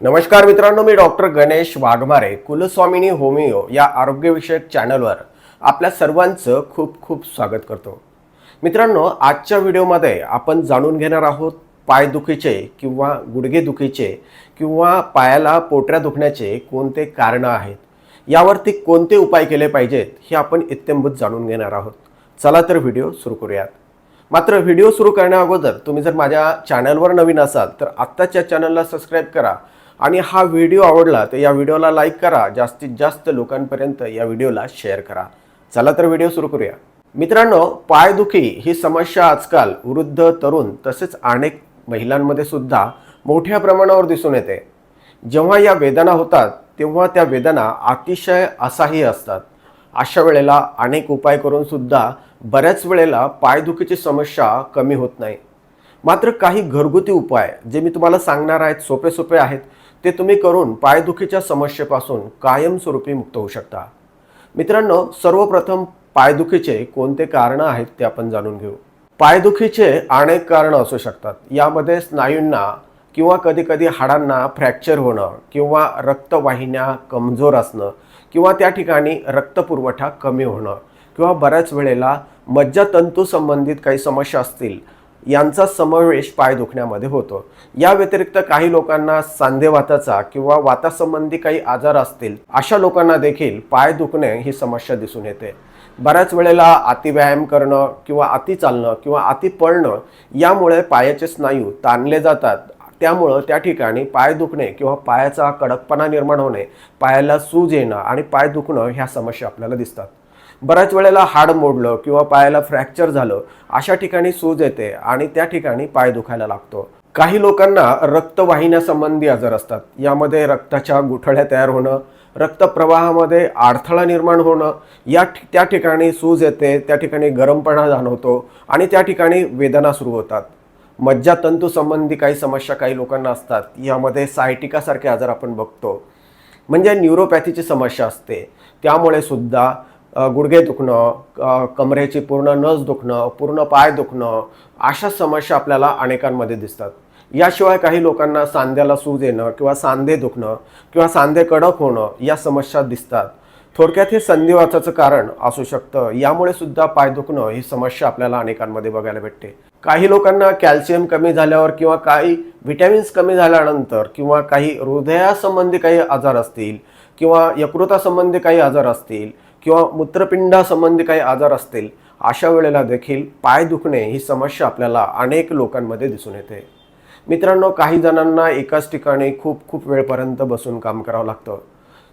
नमस्कार मित्रांनो मी डॉक्टर गणेश वाघमारे कुलस्वामिनी होमिओ या आरोग्यविषयक चॅनलवर आपल्या सर्वांचं खूप खूप स्वागत करतो. मित्रांनो आजच्या व्हिडिओमध्ये आपण जाणून घेणार आहोत पायदुखीचे किंवा गुडघेदुखीचे किंवा पायाला पोटऱ्या दुखण्याचे कोणते कारणं आहेत यावरती कोणते उपाय केले पाहिजेत हे आपण इत्यंभूत जाणून घेणार आहोत. चला तर व्हिडिओ सुरू करूयात. मात्र व्हिडिओ सुरू करण्या अगोदर तुम्ही जर माझ्या चॅनलवर नवीन असाल तर आत्ताच्या चॅनलला सबस्क्राईब करा आणि हा व्हिडिओ आवडला तर या व्हिडिओला लाईक करा जास्तीत जास्त लोकांपर्यंत या व्हिडिओला शेअर करा. चला तर व्हिडिओ सुरू करूया. मित्रांनो पायदुखी ही समस्या आजकाल वृद्ध तरुण तसेच अनेक महिलांमध्ये सुद्धा मोठ्या प्रमाणावर दिसून येते. जेव्हा या वेदना होतात तेव्हा त्या वेदना अतिशय असाही असतात. अशा वेळेला अनेक उपाय करून सुद्धा बऱ्याच वेळेला पायदुखीची समस्या कमी होत नाही. मात्र काही घरगुती उपाय जे मी तुम्हाला सांगणार आहेत सोपे सोपे आहेत ते तुम्ही करून पायदुखीच्या समस्येपासून कायमस्वरूपी मुक्त होऊ शकता. मित्रांनो सर्वप्रथम पायदुखीचे कोणते कारणं आहेत ते आपण जाणून घेऊ. पायदुखीचे अनेक कारणं असू शकतात. यामध्ये स्नायूंना किंवा कधीकधी हाडांना फ्रॅक्चर होणं किंवा रक्तवाहिन्या कमजोर असणं किंवा त्या ठिकाणी रक्तपुरवठा कमी होणं किंवा बऱ्याच वेळेला मज्जातंतू संबंधित काही समस्या असतील यांचा समावेश पाय दुखण्यामध्ये होतो. या व्यतिरिक्त काही लोकांना सांधेवाताचा किंवा वातासंबंधी काही आजार असतील अशा लोकांना देखील पाय दुखणे ही समस्या दिसून येते. बऱ्याच वेळेला अतिव्यायाम करणं किंवा अति चालणं किंवा अति पळणं यामुळे पायाचे स्नायू ताणले जातात. त्यामुळं त्या ठिकाणी पाय दुखणे किंवा पायाचा कडकपणा निर्माण होणे पायाला सूज येणं आणि पाय दुखणं ह्या समस्या आपल्याला दिसतात. बऱ्याच वेळेला हाड मोडलं किंवा पायाला फ्रॅक्चर झालं अशा ठिकाणी सूज येते आणि त्या ठिकाणी पाय दुखायला लागतो. काही लोकांना रक्तवाहिन्यासंबंधी आजार असतात. यामध्ये रक्ताच्या गुठळ्या तयार होणं रक्तप्रवाहामध्ये अडथळा निर्माण होणं या ठि- त्या ठिकाणी सूज येते त्या ठिकाणी गरमपणा जाणवतो आणि त्या ठिकाणी वेदना सुरू होतात. मज्जातंतूसंबंधी काही समस्या काही लोकांना असतात. यामध्ये सायटिकासारखे आजार आपण बघतो. म्हणजे न्यूरोपॅथीची समस्या असते. त्यामुळे सुद्धा गुडघे दुखणं कमरेची पूर्ण नस दुखणं पूर्ण पाय दुखणं अशा समस्या आपल्याला अनेकांमध्ये दिसतात. याशिवाय काही लोकांना सांध्याला सूज येणं किंवा सांधे दुखणं किंवा सांधे कडक होणं या समस्या दिसतात. थोडक्यात हे संधिवाताचं कारण असू शकतं. यामुळे सुद्धा पाय दुखणं ही समस्या आपल्याला अनेकांमध्ये बघायला भेटते. काही लोकांना कॅल्शियम कमी झाल्यावर किंवा काही व्हिटॅमिन्स कमी झाल्यानंतर किंवा काही हृदयासंबंधी काही आजार असतील किंवा यकृतासंबंधी काही आजार असतील किंवा मूत्रपिंडासंबंधी काही आजार असतील अशा वेळेला देखील पाय दुखणे ही समस्या आपल्याला अनेक लोकांमध्ये दिसून येते. मित्रांनो काही जणांना एकाच ठिकाणी खूप खूप वेळपर्यंत बसून काम करावं लागतं.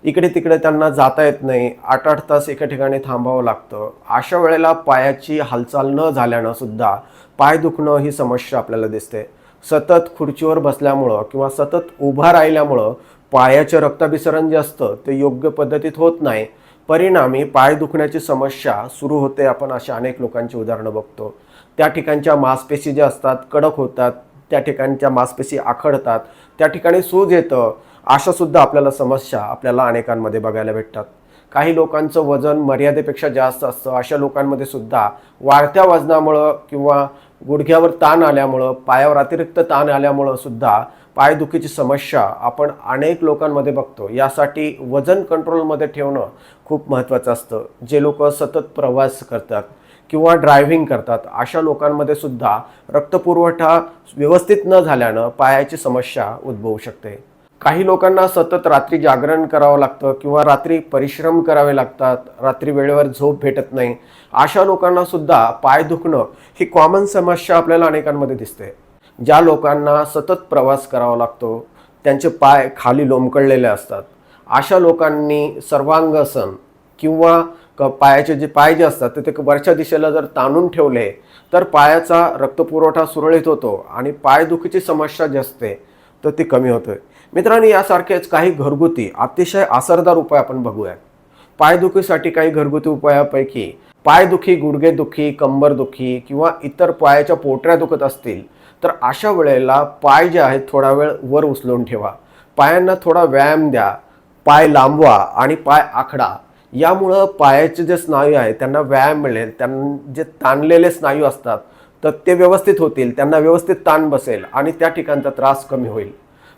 इकडे तिकडे त्यांना जाता येत नाही आठ आठ तास एका ठिकाणी थांबावं लागतं. अशा वेळेला पायाची हालचाल न झाल्यानं सुद्धा पाय दुखणं ही समस्या आपल्याला दिसते. सतत खुर्चीवर बसल्यामुळं किंवा सतत उभा राहिल्यामुळं पायाचे रक्ताभिसरण जे असतं ते योग्य पद्धतीत होत नाही. परिणामी पाय दुखण्याची समस्या सुरू होते. आपण अशा अनेक लोकांची उदाहरणं बघतो. त्या ठिकाणच्या मांसपेशी ज्या असतात कडक होतात त्या ठिकाणच्या मांसपेशी आखडतात त्या ठिकाणी सूज येतं अशा सुद्धा आपल्याला समस्या आपल्याला अनेकांमध्ये बघायला भेटतात. काही लोकांचं वजन मर्यादेपेक्षा जास्त असतं अशा लोकांमध्ये सुद्धा वाढत्या वजनामुळं किंवा गुडघ्यावर ताण आल्यामुळं पायावर अतिरिक्त ताण आल्यामुळं सुद्धा पायदुखीची समस्या आपण अनेक लोकांमध्ये बघतो यासाठी वजन कंट्रोलमध्ये ठेवणं खूप महत्त्वाचं असतं. जे लोक सतत प्रवास करतात किंवा ड्रायव्हिंग करतात अशा लोकांमध्ये सुद्धा रक्तपुरवठा व्यवस्थित न झाल्यानं पायाची समस्या उद्भवू शकते. काही लोकांना सतत रात्री जागरण करावं लागतं किंवा रात्री परिश्रम करावे लागतात रात्री वेळेवर झोप भेटत नाही. अशा लोकांना सुद्धा पाय दुखणं ही कॉमन समस्या आपल्याला अनेकांमध्ये दिसते. ज्या लोकांना सतत प्रवास करावा लागतो त्यांचे पाय खाली लोंबकळलेले असतात. अशा लोकांनी सर्वांगासन किंवा क पायाचे जे पाय जे असतात ते ते वरच्या दिशेला जर ताणून ठेवले तर पायाचा रक्तपुरवठा सुरळीत होतो आणि पायदुखीची समस्या जी असते तर ती कमी होते. मित्रांनो यासारखेच काही घरगुती अतिशय असरदार उपाय आपण बघूया पायदुखीसाठी काही घरगुती उपायापैकी पायदुखी गुडघेदुखी कंबरदुखी किंवा इतर पायाच्या पोटऱ्या दुखत असतील तर अशा वेळेला पाय जे आहेत थोडा वेळ वर उचलून ठेवा. पायांना थोडा व्यायाम द्या. पाय लांबवा आणि पाय आखडा. यामुळं पायाचे जे स्नायू आहेत त्यांना व्यायाम मिळेल. त्यां जे ताणलेले स्नायू असतात तर ते व्यवस्थित होतील. त्यांना व्यवस्थित ताण बसेल आणि त्या ठिकाणचा त्रास कमी होईल.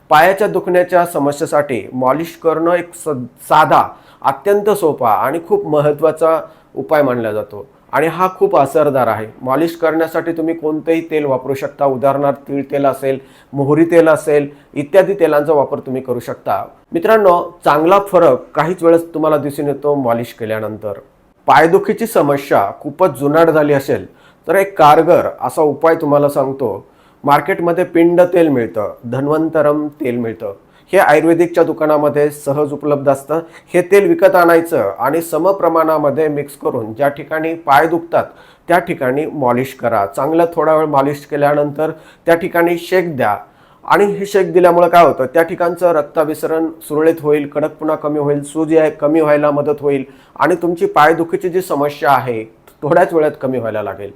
पायाच्या दुखण्याच्या समस्येसाठी मॉलिश करणं एक स साधा अत्यंत सोपा आणि खूप महत्त्वाचा उपाय मानला जातो. आणि हा खूप असरदार आहे. मॉलिश करण्यासाठी तुम्ही कोणतंही तेल वापरू शकता. उदाहरणार्थ तिळ तेल असेल मोहरी तेल असेल इत्यादी तेलांचा वापर तुम्ही करू शकता. मित्रांनो चांगला फरक काहीच वेळेस तुम्हाला दिसून येतो मॉलिश केल्यानंतर. पायदुखीची समस्या खूपच जुनाट झाली असेल तर एक कारगर असा उपाय तुम्हाला सांगतो. मार्केटमध्ये पिंड तेल मिळतं धन्वंतरम तेल मिळतं. हे आयुर्वेदिकच्या दुकानामध्ये सहज उपलब्ध असतं. हे तेल विकत आणायचं आणि समप्रमाणामध्ये मिक्स करून ज्या ठिकाणी पाय दुखतात त्या ठिकाणी मॉलिश करा. चांगलं थोडा वेळ मॉलिश केल्यानंतर त्या ठिकाणी शेक द्या. आणि हे शेक दिल्यामुळे काय होतं? त्या ठिकाणचं रक्ताभिसरण सुरळीत होईल कडकपणा कमी होईल सूज आहे कमी व्हायला मदत होईल आणि तुमची पायदुखीची जी समस्या आहे थोड्याच वेळात कमी व्हायला लागेल.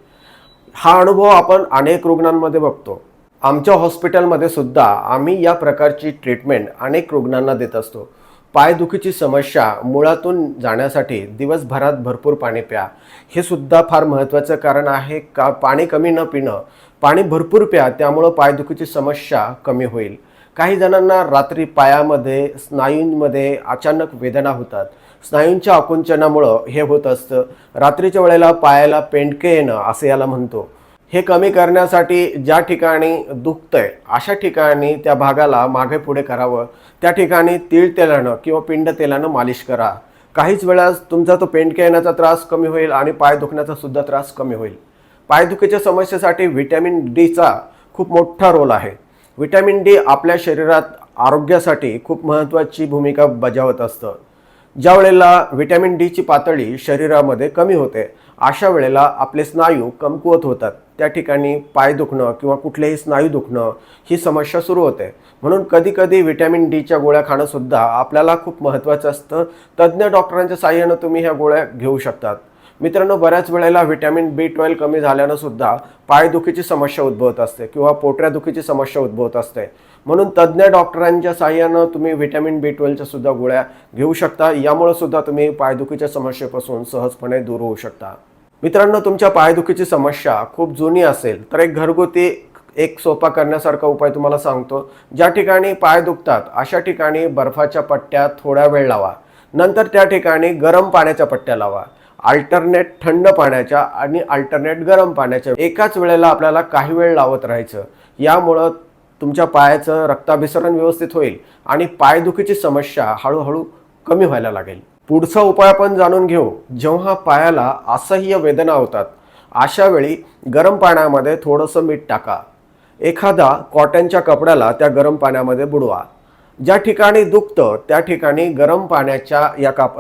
हा अनुभव आपण अनेक रुग्णांमध्ये बघतो. आमच्या हॉस्पिटलमध्ये सुद्धा आम्ही या प्रकारची ट्रीटमेंट अनेक रुग्णांना देत असतो. पायदुखीची समस्या मुळातून जाण्यासाठी दिवसभरात भरपूर पाणी प्या. हे सुद्धा फार महत्त्वाचं कारण आहे का पाणी कमी न पिणं. पाणी भरपूर प्या त्यामुळं पायदुखीची समस्या कमी होईल. काही जणांना रात्री पायामध्ये स्नायूंमध्ये अचानक वेदना होतात. स्नायूंच्या आकुंचनामुळं हे होत असतं. रात्रीच्या वेळेला पायाला पेंडके येणं असं याला म्हणतो. हे कमी करण्यासाठी ज्या ठिकाणी दुखतंय अशा ठिकाणी त्या भागाला मागे पुढे करावं. त्या ठिकाणी तीळ तेलानं किंवा पिंड तेलानं मालिश करा. काहीच वेळास तुमचा तो पेंडके येण्याचा त्रास कमी होईल आणि पाय दुखण्याचा सुद्धा त्रास कमी होईल. पायदुखीच्या समस्येसाठी व्हिटॅमिन डीचा खूप मोठा रोल आहे. व्हिटॅमिन डी आपल्या शरीरात आरोग्यासाठी खूप महत्त्वाची भूमिका बजावत असतं. ज्या वेळेला व्हिटॅमिन डीची पातळी शरीरामध्ये कमी होते अशा वेळेला आपले स्नायू कमकुवत होतात. त्या ठिकाणी पाय दुखणं किंवा कुठलेही स्नायू दुखणं ही समस्या सुरू होते. म्हणून कधीकधी व्हिटॅमिन डीच्या गोळ्या खाणंसुद्धा आपल्याला खूप महत्त्वाचं असतं. तज्ज्ञ डॉक्टरांच्या साह्यानं तुम्ही ह्या गोळ्या घेऊ शकतात. मित्रांनो बऱ्याच वेळेला व्हिटॅमिन बी ट्वेल्व कमी झाल्यानं सुद्धा पायदुखीची समस्या उद्भवत असते किंवा पोटऱ्यादुखीची समस्या उद्भवत असते. म्हणून तज्ज्ञ डॉक्टरांच्या साह्यानं तुम्ही व्हिटॅमिन बी ट्वेल्वच्या सुद्धा गोळ्या घेऊ शकता. यामुळे सुद्धा तुम्ही पायदुखीच्या समस्येपासून सहजपणे दूर होऊ शकता. मित्रांनो तुमच्या पायदुखीची समस्या खूप जुनी असेल तर एक घरगुती एक सोपा करण्यासारखा उपाय तुम्हाला सांगतो. ज्या ठिकाणी पाय दुखतात अशा ठिकाणी बर्फाच्या पट्ट्या थोडा वेळ लावा. नंतर त्या ठिकाणी गरम पाण्याच्या पट्ट्या लावा. अल्टरनेट थंड पाण्याच्या आणि अल्टरनेट गरम पाण्याच्या. एकाच वेळेला आपल्याला काही वेळ लावत राहायचं. यामुळं तुमच्या पायाचं रक्ताभिसरण व्यवस्थित होईल आणि पायदुखीची समस्या हळूहळू कमी व्हायला लागेल. पुढचा उपाय आपण जाणून घेऊ. जेव्हा पायाला असह्य वेदना होतात अशा वेळी गरम पाण्यामध्ये थोडंसं मीठ टाका. एखादा कॉटनच्या कपड्याला त्या गरम पाण्यामध्ये बुडवा. ज्या ठिकाणी दुखतं त्या ठिकाणी गरम पाण्याच्या या काप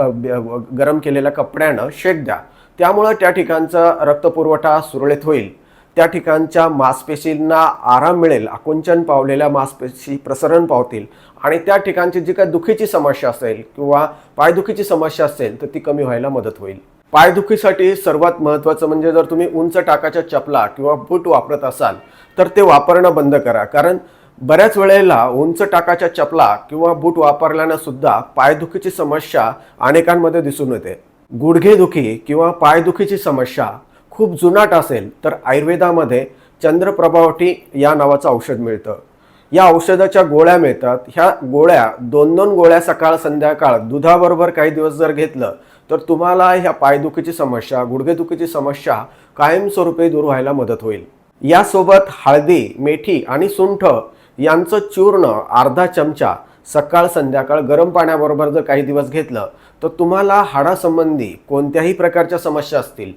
गरम केलेल्या कपड्यानं शेक द्या. त्यामुळं त्या ठिकाणचा रक्तपुरवठा सुरळीत होईल. त्या ठिकाणच्या मांसपेशींना आराम मिळेल आकुंचन पावलेल्या मांसपेशी प्रसरण पावतील आणि त्या ठिकाणची जी काही दुखीची समस्या असेल किंवा पायदुखीची समस्या असेल तर ती कमी व्हायला मदत होईल. पायदुखीसाठी सर्वात महत्त्वाचं म्हणजे जर तुम्ही उंच टाकाच्या चपला किंवा बूट वापरत असाल तर ते वापरणं बंद करा. कारण बऱ्याच वेळेला उंच टाकाच्या चपला किंवा बूट वापरल्यानं सुद्धा पायदुखीची समस्या अनेकांमध्ये दिसून येते. गुडघेदुखी किंवा पायदुखीची समस्या खूप जुनाट असेल तर आयुर्वेदामध्ये चंद्रप्रभावटी या नावाचं औषध मिळतं. या औषधाच्या गोळ्या मिळतात. ह्या गोळ्या दोन दोन गोळ्या सकाळ संध्याकाळ दुधाबरोबर काही दिवस जर घेतलं तर तुम्हाला ह्या पायदुखीची समस्या गुडघेदुखीची समस्या कायमस्वरूपी दूर व्हायला मदत होईल. यासोबत हळदी मेथी आणि सुंठ यांचं चूर्ण अर्धा चमचा सकाळ संध्याकाळ गरम पाण्याबरोबर जर काही दिवस घेतलं तर तुम्हाला हाडासंबंधी कोणत्याही प्रकारच्या समस्या असतील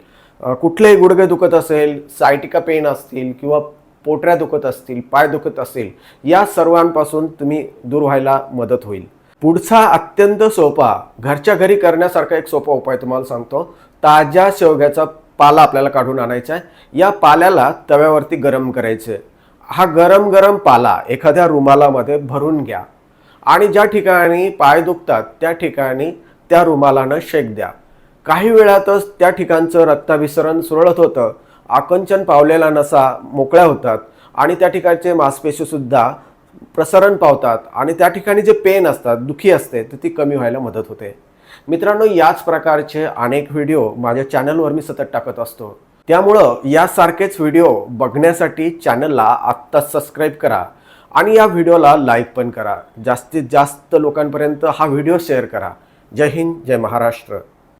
कुठलेही गुडघे दुखत असेल सायटिका पेन असतील किंवा पोटऱ्या दुखत असतील पाय दुखत असेल या सर्वांपासून तुम्ही दूर व्हायला मदत होईल. पुढचा अत्यंत सोपा घरच्या घरी करण्यासारखा एक सोपा उपाय तुम्हाला सांगतो. ताज्या शेवग्याचा पाला आपल्याला काढून आणायचा आहे. या पाल्याला तव्यावरती गरम करायचे. हा गरम गरम पाला एखाद्या रुमालामध्ये भरून घ्या. आणि ज्या ठिकाणी पाय दुखतात त्या ठिकाणी त्या रुमालानं शेक द्या. काही वेळातच त्या ठिकाणचं रक्ताभिसरण सुरळत होतं. आकंचन पावलेला नसा मोकळ्या होतात आणि त्या ठिकाणचे मांसपेशीसुद्धा प्रसरण पावतात आणि त्या ठिकाणी जे पेन असतात दुखी असते तर ती कमी व्हायला मदत होते. मित्रांनो याच प्रकारचे अनेक व्हिडिओ माझ्या चॅनलवर मी सतत टाकत असतो. त्यामुळं यासारखेच व्हिडिओ बघण्यासाठी चॅनलला आत्ता सबस्क्राईब करा आणि या व्हिडिओला लाईक पण करा. जास्तीत जास्त लोकांपर्यंत हा व्हिडिओ शेअर करा. जय हिंद जय महाराष्ट्र.